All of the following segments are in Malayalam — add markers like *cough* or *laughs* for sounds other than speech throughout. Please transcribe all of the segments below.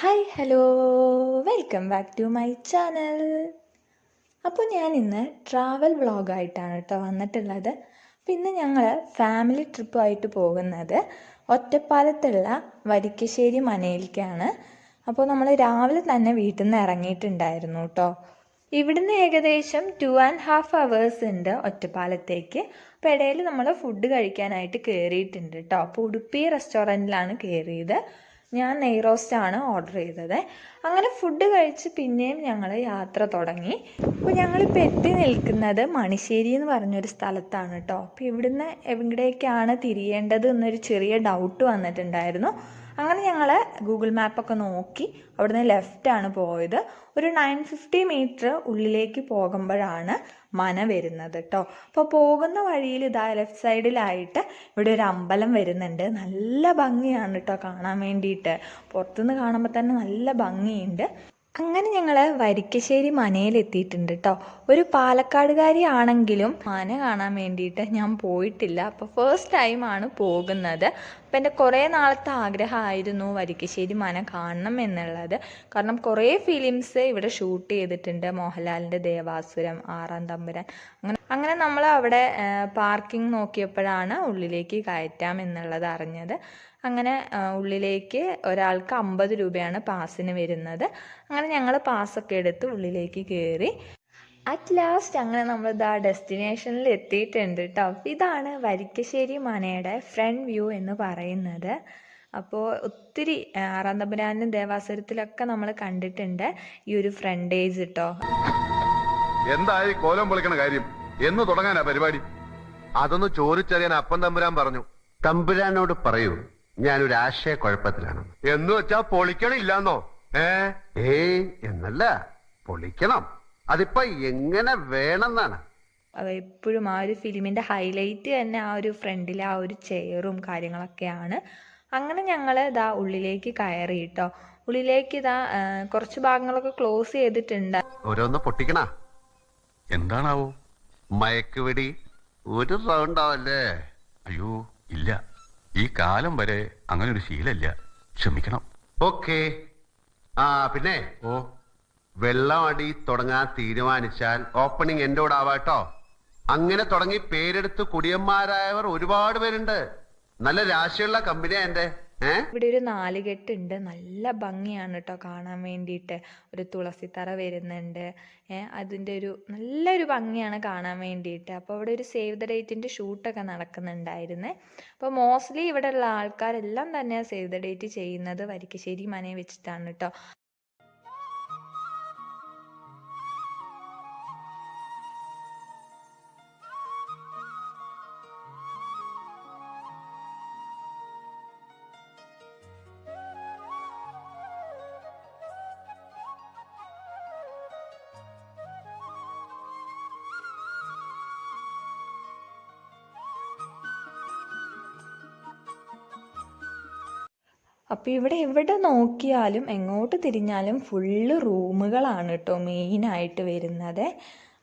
Hi hello. Welcome back to my channel. അപ്പോൾ ഞാൻ ഇന്ന് ട്രാവൽ വ്ളോഗായിട്ടാണ് കേട്ടോ വന്നിട്ടുള്ളത്. ഇന്ന് ഞങ്ങൾ ഫാമിലി ട്രിപ്പായിട്ട് പോകുന്നത് ഒറ്റപ്പാലത്തുള്ള വരിക്കശ്ശേരി മനയിലേക്കാണ്. അപ്പോൾ നമ്മൾ രാവിലെ തന്നെ വീട്ടിൽ നിന്ന് ഇറങ്ങിയിട്ടുണ്ടായിരുന്നു കേട്ടോ. ഇവിടുന്ന് ഏകദേശം ടു ആൻഡ് ഹാഫ് അവേഴ്സ് ഉണ്ട് ഒറ്റപ്പാലത്തേക്ക്. അപ്പോൾ ഇടയിൽ നമ്മൾ ഫുഡ് കഴിക്കാനായിട്ട് കയറിയിട്ടുണ്ട് കേട്ടോ. അപ്പോൾ ഉടുപ്പി റെസ്റ്റോറന്റിലാണ് കയറിയത്. ഞാൻ നെയ് റോസ്റ്റാണ് ഓർഡർ ചെയ്തത്. അങ്ങനെ ഫുഡ് കഴിച്ച് പിന്നെയും ഞങ്ങൾ യാത്ര തുടങ്ങി. അപ്പോൾ ഞങ്ങളിപ്പോൾ എത്തി നിൽക്കുന്നത് മണിശ്ശേരി എന്ന് പറഞ്ഞൊരു സ്ഥലത്താണ് കേട്ടോ അപ്പോൾ ഇവിടുന്ന് എവിടേക്കാണ് തിരിയേണ്ടത് എന്നൊരു ചെറിയ ഡൗട്ട് വന്നിട്ടുണ്ടായിരുന്നു. അങ്ങനെ ഞങ്ങൾ ഗൂഗിൾ മാപ്പൊക്കെ നോക്കി അവിടുന്ന് ലെഫ്റ്റാണ് പോയത്. ഒരു നയൻ ഫിഫ്റ്റി മീറ്റർ ഉള്ളിലേക്ക് പോകുമ്പോഴാണ് മന വരുന്നത് കേട്ടോ അപ്പോൾ പോകുന്ന വഴിയിൽ ഇതാ ലെഫ്റ്റ് സൈഡിലായിട്ട് ഇവിടെ ഒരു അമ്പലം വരുന്നുണ്ട്. നല്ല ഭംഗിയാണ് കേട്ടോ കാണാൻ വേണ്ടിയിട്ട്. പുറത്തുനിന്ന് കാണുമ്പോൾ തന്നെ നല്ല ഭംഗിയുണ്ട്. അങ്ങനെ ഞങ്ങൾ വരിക്കശ്ശേരി മനയിലെത്തിയിട്ടുണ്ട് കേട്ടോ ഒരു പാലക്കാടുകാരി ആണെങ്കിലും മന കാണാൻ വേണ്ടിയിട്ട് ഞാൻ പോയിട്ടില്ല. അപ്പോൾ ഫസ്റ്റ് ടൈമാണ് പോകുന്നത്. അപ്പം എന്റെ കുറേ നാളത്തെ ആഗ്രഹമായിരുന്നു വരിക്കശ്ശേരി മന കാണണം എന്നുള്ളത്. കാരണം കുറേ ഫിലിംസ് ഇവിടെ ഷൂട്ട് ചെയ്തിട്ടുണ്ട്. മോഹൻലാലിന്റെ ദേവാസുരം ആറാം തമ്പുരാൻ. അങ്ങനെ അങ്ങനെ നമ്മൾ അവിടെ പാർക്കിംഗ് നോക്കിയപ്പോഴാണ് ഉള്ളിലേക്ക് കയറ്റാം എന്നുള്ളത് അറിഞ്ഞത്. അങ്ങനെ ഉള്ളിലേക്ക് ഒരാൾക്ക് അമ്പത് രൂപയാണ് പാസിന് വരുന്നത്. അങ്ങനെ ഞങ്ങൾ പാസ്സൊക്കെ എടുത്ത് ഉള്ളിലേക്ക് കയറി അറ്റ് ലാസ്റ്റ് അങ്ങനെ നമ്മൾ ഇതാ ഡെസ്റ്റിനേഷനിൽ എത്തിയിട്ടുണ്ട് കേട്ടോ ഇതാണ് വരിക്കശ്ശേരി മനയുടെ ഫ്രണ്ട് വ്യൂ എന്ന് പറയുന്നത്. അപ്പോൾ ഒത്തിരി ആറാന്തപുരാനും ദേവാസുരത്തിലൊക്കെ നമ്മൾ കണ്ടിട്ടുണ്ട് ഈ ഒരു ഫ്രണ്ടേജ് കേട്ടോ എന്തായി കോലം പൊളിക്കണ കാര്യം? എന്ന് തുടങ്ങാനാ പരിപാടി? അതൊന്ന് ചോദിച്ചറിയാൻ അപ്പൻ തമ്പുരാൻ പറഞ്ഞു. തമ്പുരാനോട് പറയൂ. ഞാനൊരു ആശയക്കുഴപ്പത്തിലാണ് എന്ന് വെച്ചാ പൊളിക്കണില്ലെന്നോ ഏ? ഏയ് എന്നല്ല. പൊളിക്കണം. അതിപ്പോ എങ്ങനെ വേണമെന്നാണ്. അത് എപ്പോഴും ആ ഒരു ഫിലിമിന്റെ ഹൈലൈറ്റ് തന്നെ ആ ഒരു ഫ്രണ്ടിലെ ആ ഒരു ചെയറും കാര്യങ്ങളൊക്കെയാണ്. അങ്ങനെ ഞങ്ങൾ ഇതാ ഉള്ളിലേക്ക് കയറി കേട്ടോ ഉള്ളിലേക്ക് ഇതാ കുറച്ച് ഭാഗങ്ങളൊക്കെ ക്ലോസ് ചെയ്തിട്ടുണ്ട്. ഓരോന്ന് പൊട്ടിക്കണ. എന്താണാവോ? മയക്കുവെടി ഒരു റൗണ്ട് ആവല്ലേ? അയ്യോ ഇല്ല. ഈ കാലം വരെ അങ്ങനെ ഒരു ശീലമില്ല. ക്ഷമിക്കണം. ഓക്കെ. ആ പിന്നെ? ഓ. വെള്ളം അടി തുടങ്ങാൻ തീരുമാനിച്ചാൽ ഓപ്പണിംഗ് എന്റെ കൂടെ ആവാട്ടോ അങ്ങനെ തുടങ്ങി പേരെടുത്ത് കുടിയന്മാരായവർ ഒരുപാട് പേരുണ്ട്. നല്ല രാശിയുള്ള കമ്പനിയാ എന്റെ ഇവിടെ ഒരു നാലുകെട്ടുണ്ട്. നല്ല ഭംഗിയാണ് കേട്ടോ കാണാൻ വേണ്ടിയിട്ട്. ഒരു തുളസിത്തറ വരുന്നുണ്ട്. അതിന്റെ ഒരു നല്ലൊരു ഭംഗിയാണ് കാണാൻ വേണ്ടിയിട്ട്. അപ്പോൾ ഇവിടെ ഒരു സേവ് ദ ഡേറ്റിന്റെ ഷൂട്ടൊക്കെ നടക്കുന്നുണ്ടായിരുന്നേ. അപ്പോൾ മോസ്റ്റ്ലി ഇവിടെ ഇവിടെയുള്ള ആൾക്കാരെല്ലാം തന്നെ സേവ് ദ ഡേറ്റ് ചെയ്യുന്നത്. വരിക്കശ്ശേരി മനയെ വെച്ചിട്ടാണ് കേട്ടോ. അപ്പോൾ ഇവിടെ എവിടെ നോക്കിയാലും എങ്ങോട്ട് തിരിഞ്ഞാലും ഫുള്ള് റൂമുകളാണ് കേട്ടോ മെയിനായിട്ട് വരുന്നത്.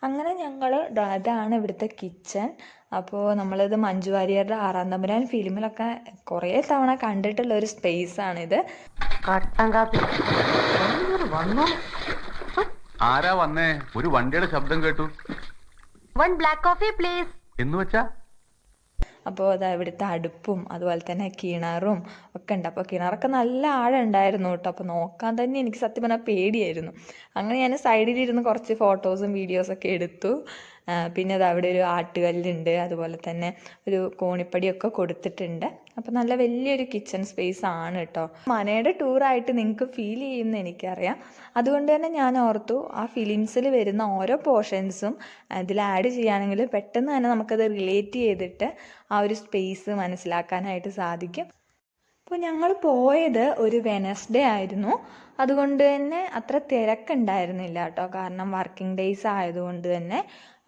അങ്ങനെ ഞങ്ങൾ അതാണ് ഇവിടുത്തെ കിച്ചൺ അപ്പോൾ നമ്മളിത് മഞ്ജു വാര്യരുടെ ആറാം തമ്പുരാൻ ഫിലിമിലൊക്കെ കുറേ തവണ കണ്ടിട്ടുള്ള ഒരു സ്പേസാണിത് ആരാ വന്നേ? ഒരു വണ്ടിയുടെ ശബ്ദം കേട്ടു. വൺ ബ്ലാക്ക് കോഫി പ്ലീസ് എന്ന് വെച്ചാ? അപ്പോൾ അതാ ഇവിടുത്തെ അടുപ്പും അതുപോലെ തന്നെ കിണറും ഒക്കെ ഉണ്ട്. അപ്പോൾ കിണറൊക്കെ നല്ല ആഴം ഉണ്ടായിരുന്നു കേട്ടോ. അപ്പോൾ നോക്കാൻ തന്നെ എനിക്ക് സത്യം പറഞ്ഞാൽ പേടിയായിരുന്നു. അങ്ങനെ ഞാൻ സൈഡിലിരുന്ന് കുറച്ച് ഫോട്ടോസും വീഡിയോസൊക്കെ എടുത്തു. പിന്നെ അത് അവിടെ ഒരു ആട്ടുകല്ലുണ്ട്. അതുപോലെ തന്നെ ഒരു കോണിപ്പടിയൊക്കെ കൊടുത്തിട്ടുണ്ട്. അപ്പോൾ നല്ല വലിയൊരു കിച്ചൺ സ്പേസ് ആണ് കേട്ടോ മനയുടെ ടൂറായിട്ട് നിങ്ങൾക്ക് ഫീൽ ചെയ്യുമെന്ന് എനിക്കറിയാം. അതുകൊണ്ട് തന്നെ ഞാൻ ഓർത്തു ആ ഫിലിംസിൽ വരുന്ന ഓരോ പോർഷൻസും അതിൽ ആഡ് ചെയ്യുകയാണെങ്കിൽ പെട്ടെന്ന് തന്നെ നമുക്കത് റിലേറ്റ് ചെയ്തിട്ട് ആ ഒരു സ്പേസ് മനസ്സിലാക്കാനായിട്ട് സാധിക്കും. അപ്പോൾ ഞങ്ങൾ പോയത് ഒരു വെനസ്ഡേ ആയിരുന്നു. അതുകൊണ്ട് തന്നെ അത്ര തിരക്കുണ്ടായിരുന്നില്ല കേട്ടോ കാരണം വർക്കിംഗ് ഡേയ്സ് ആയതുകൊണ്ട് തന്നെ.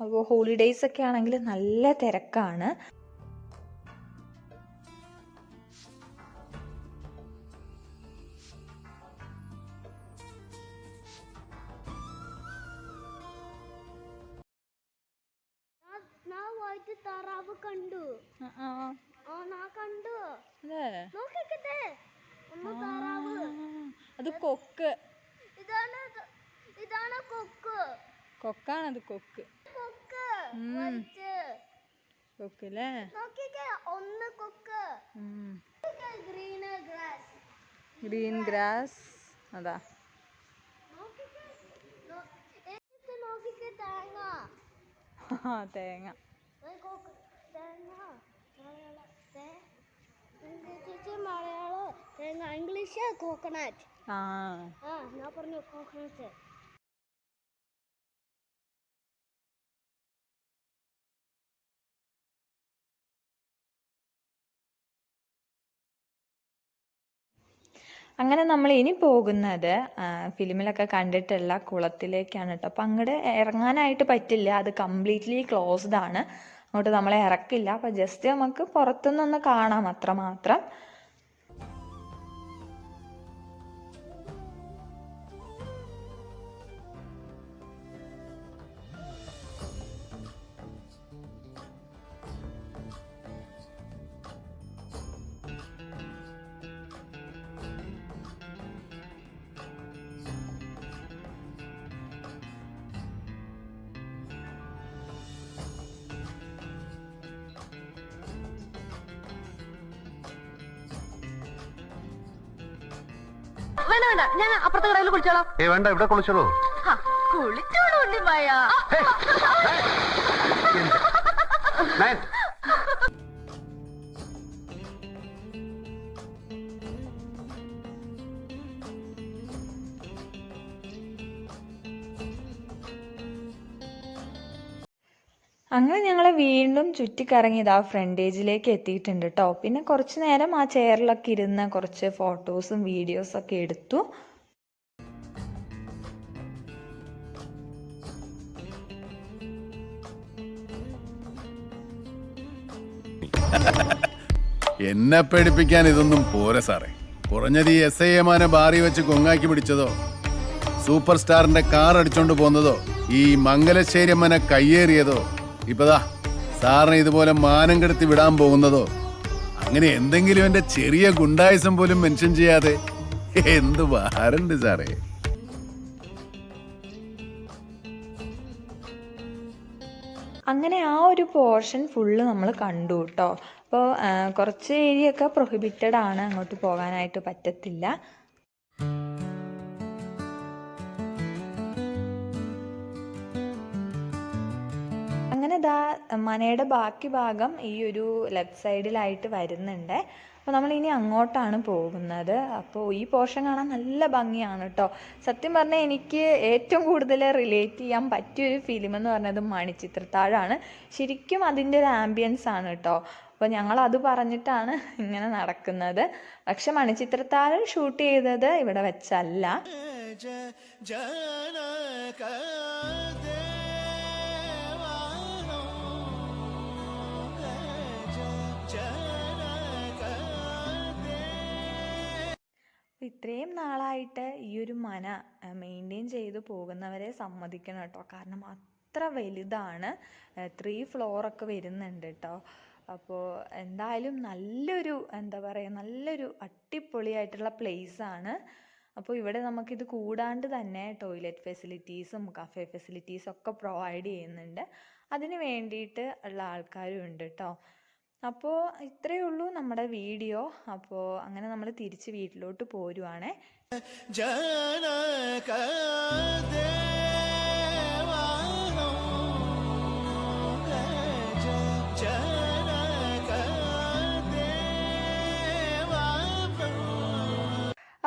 അപ്പോൾ ഹോളിഡേയ്സ് ഒക്കെ ആണെങ്കിൽ നല്ല തിരക്കാണ്. താറാവ് കണ്ടു. കണ്ടു. അത്. കൊക്ക്. ഇതാണ് ഇതാണ് കൊക്ക്. കൊക്കാണത് കൊക്ക്. കൊക്ക്. കൊക്ക് അല്ലേ ഒന്ന് കൊക്ക്. Green grass. Green grass. അതാ. തേങ്ങ. തേങ്ങ മലയാളം മലയാളം തേങ്ങ ഇംഗ്ലീഷ് കോക്കനട്ട് ആ. ഞാൻ പറഞ്ഞു കോക്കനട്ട് അങ്ങനെ നമ്മൾ ഇനി പോകുന്നത് ഫിലിമിലൊക്കെ കണ്ടിട്ടുള്ള കുളത്തിലേക്കാണ് കേട്ടോ അപ്പം അങ്ങോട്ട് ഇറങ്ങാനായിട്ട് പറ്റില്ല. അത് കംപ്ലീറ്റ്ലി ക്ലോസ്ഡ് ആണ്. അങ്ങോട്ട് നമ്മളെ ഇറക്കില്ല. അപ്പം ജസ്റ്റ് നമുക്ക് പുറത്തുനിന്നൊന്ന് കാണാം അത്രമാത്രം. വേണ്ട വേണ്ട. ഞാൻ അപ്പുറത്തെ കടയിൽ കുളിച്ചോളാം. ഏ വേണ്ട ഇവിടെ കുളിച്ചോളൂ. കുളിച്ചോളൂ ഉണ്ണിമായ. *laughs* നയൻ. അങ്ങനെ ഞങ്ങൾ വീണ്ടും ചുറ്റിക്കറങ്ങി ഇതാ ഫ്രണ്ടേജിലേക്ക് എത്തിയിട്ടുണ്ട് കേട്ടോ പിന്നെ കുറച്ച് നേരം ആ ചെയറിലൊക്കെ ഇരുന്ന് കുറച്ച് ഫോട്ടോസും വീഡിയോസും ഒക്കെ എടുത്തു. എന്നെ പേടിപ്പിക്കാൻ ഇതൊന്നും പോരാ സാറേ. കുറഞ്ഞത് ഈ എസ് ഐ എമാനെ ബാറി വെച്ച് കൊങ്ങാക്കി പിടിച്ചതോ? സൂപ്പർ സ്റ്റാറിന്റെ കാർ അടിച്ചോണ്ട് പോന്നതോ? ഈ മംഗലശ്ശേരി അമ്മനെ കയ്യേറിയതോ? ഇപ്പതാ സാറിനെ ഇതുപോലെ മാനം കെടുത്തി വിടാൻ പോകുന്നതോ? അങ്ങനെ എന്തെങ്കിലും എന്റെ ചെറിയ ഗുണ്ടായുസം പോലും മെൻഷൻ ചെയ്യാതെ എന്ത് വാരണ്ട് സാറേ? അങ്ങനെ ആ ഒരു പോർഷൻ ഫുള്ള് നമ്മൾ കണ്ടു കേട്ടോ അപ്പോൾ കുറച്ച് ഏരിയ ഒക്കെ പ്രൊഹിബിറ്റഡ് ആണ്. അങ്ങോട്ട് പോകാനായിട്ട് പറ്റത്തില്ല. ദാ മനയുടെ ബാക്കി ഭാഗം ഈ ഒരു ലെഫ്റ്റ് സൈഡിലായിട്ട് വരുന്നുണ്ട്. അപ്പോൾ നമ്മൾ ഇനി അങ്ങോട്ടാണ് പോകുന്നത്. അപ്പോൾ ഈ പോർഷൻ കാണാൻ നല്ല ഭംഗിയാണ് കേട്ടോ സത്യം പറഞ്ഞാൽ എനിക്ക് ഏറ്റവും കൂടുതൽ റിലേറ്റ് ചെയ്യാൻ പറ്റിയൊരു ഫിലിം എന്ന് പറഞ്ഞത് മണിച്ചിത്രത്താഴാണ്. ശരിക്കും അതിന്റെ ഒരു ആംബിയൻസ് ആണ് കേട്ടോ അപ്പോൾ ഞങ്ങൾ അത് പറഞ്ഞിട്ടാണ് ഇങ്ങനെ നടക്കുന്നത്. പക്ഷെ മണിച്ചിത്രത്താഴ് ഷൂട്ട് ചെയ്തത് ഇവിടെ വെച്ചല്ല. ഇത്രയും നാളായിട്ട് ഈ ഒരു മന മെയിന്റെയിൻ ചെയ്ത് പോകുന്നവരെ സമ്മതിക്കണം കേട്ടോ. കാരണം അത്ര വലുതാണ് ത്രീ ഫ്ലോറൊക്കെ വരുന്നുണ്ട് കേട്ടോ. അപ്പോൾ എന്തായാലും നല്ലൊരു എന്താ പറയുക നല്ലൊരു അടിപൊളിയായിട്ടുള്ള ആണ്. അപ്പോൾ ഇവിടെ നമുക്കിത് കൂടാണ്ട് തന്നെ ടോയ്ലറ്റ് ഫെസിലിറ്റീസും കഫേ ഫെസിലിറ്റീസും ഒക്കെ പ്രൊവൈഡ് ചെയ്യുന്നുണ്ട്. അതിന് വേണ്ടിയിട്ട് ഉള്ള ആൾക്കാരും ഉണ്ട് കേട്ടോ. അപ്പോൾ ഇത്രയേ ഉള്ളൂ നമ്മുടെ വീഡിയോ. അപ്പോൾ അങ്ങനെ നമ്മൾ തിരിച്ച് വീട്ടിലോട്ട് പോരുവാണേ.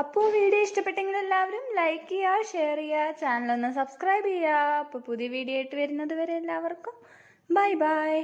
അപ്പോൾ വീഡിയോ ഇഷ്ടപ്പെട്ടെങ്കിൽ എല്ലാവരും ലൈക്ക് ചെയ്യുക ഷെയർ ചെയ്യുക ചാനൽ ഒന്ന് സബ്സ്ക്രൈബ് ചെയ്യുക. അപ്പോൾ പുതിയ വീഡിയോ ആയിട്ട് വരുന്നത് വരെ എല്ലാവർക്കും ബൈ ബൈ